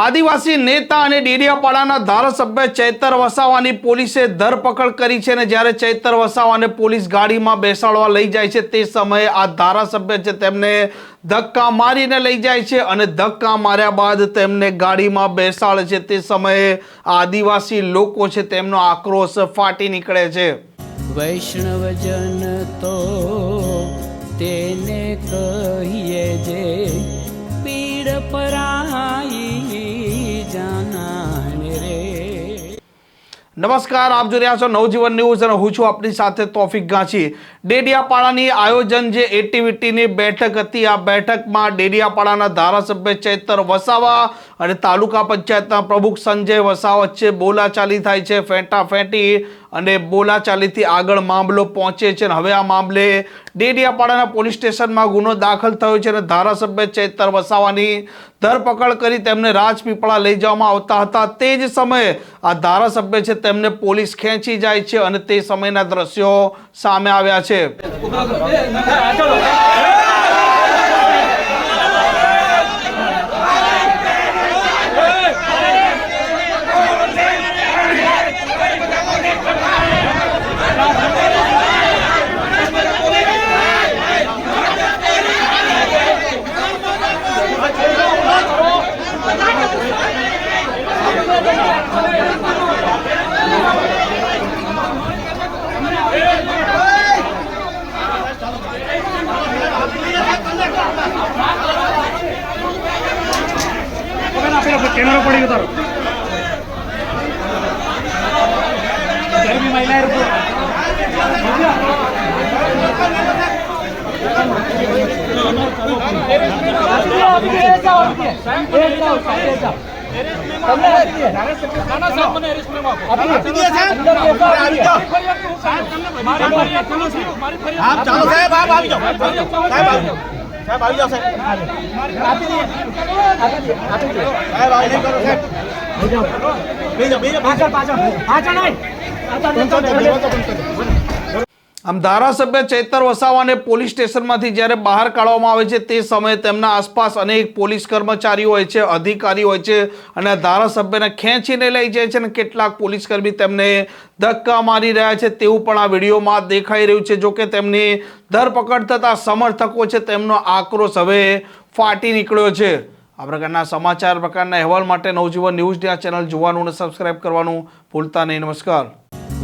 આદિવાસી નેતા અને ડેડિયાપાડાના ધારાસભ્ય ચૈતર વસાવાની પોલીસે ધરપકડ કરી છે અને જ્યારે ચૈતર વસાવાને પોલીસ ગાડીમાં બેસાડવા લઈ જાય છે, તે સમયે આ ધારાસભ્ય છે તેમને ધક્કા મારીને લઈ જાય છે અને ધક્કા માર્યા બાદ તેમને ગાડીમાં બેસાડે છે. તે સમયે આદિવાસી લોકો છે તેમનો આક્રોશ ફાટી નીકળે છે. વૈષ્ણવજન તો તેને કહીએ જે પીડ પરાઈ નમસ્કાર, આપ જોઈ રહ્યા છો નવજીવન ન્યૂઝ અને હું છું આપની સાથે તોફિક ગાંચી ડેડિયાપાડાની આયોજન જે એટીવિટીની બેઠક હતી, આ બેઠકમાં ડેડિયાપાડાના ધારાસભ્ય ચૈતર વસાવા અને તાલુકા પંચાયતના પ્રમુખ સંજય વસાવા વચ્ચે બોલાચાલી થાય છે. ફેંટા ફેંટી અને બોલાચાલીથી આગળ મામલો પહોંચે છે અને હવે આ મામલે ડેડિયાપાડાના પોલીસ સ્ટેશનમાં ગુનો દાખલ થયો છે અને ધારાસભ્ય ચેતર વસાવાની ધરપકડ કરી તેમને રાજપીપળા લઈ જવામાં આવતા હતા તે જ સમયે આ ધારાસભ્ય છે તેમને પોલીસ ખેંચી જાય છે અને તે સમયના દ્રશ્યો સામે આવ્યા છે કેમેરો પડી ગયો ગરમી મહિલા આપ ચાલો સાહેબ આપ આવી જાઓ. સાહેબ આવી જાઓ. સાહેબ આવી જાવ સાહેબ. સાહેબ આવી નહીં કરો સાહેબ બેસી જાઓ, પાછળ જાઓ. દરવાજો બંધ કરી દો. આમ ધારાસભ્ય ચેતર વસાવાને પોલીસ સ્ટેશનમાંથી જ્યારે બહાર કાઢવામાં આવે છે, તે સમયે તેમના આસપાસ અનેક પોલીસ કર્મચારીઓ હોય છે અધિકારી હોય છે અને ધારાસભ્યને ખેંચીને લઈ જાય છે અને કેટલાક પોલીસ કર્મી તેમને ધક્કા મારી રહ્યા છે. તેવું પણ આ વિડીયોમાં દેખાઈ રહ્યું છે. જોકે તેમની ધરપકડ થતા સમર્થકો છે, તેમનો આક્રોશ હવે ફાટી નીકળ્યો છે. આ પ્રકારના સમાચાર, પ્રકારના અહેવાલ માટે નવજીવન ન્યૂઝની આ ચેનલ જોવાનું અને સબસ્ક્રાઈબ કરવાનું ભૂલતા નહીં. નમસ્કાર.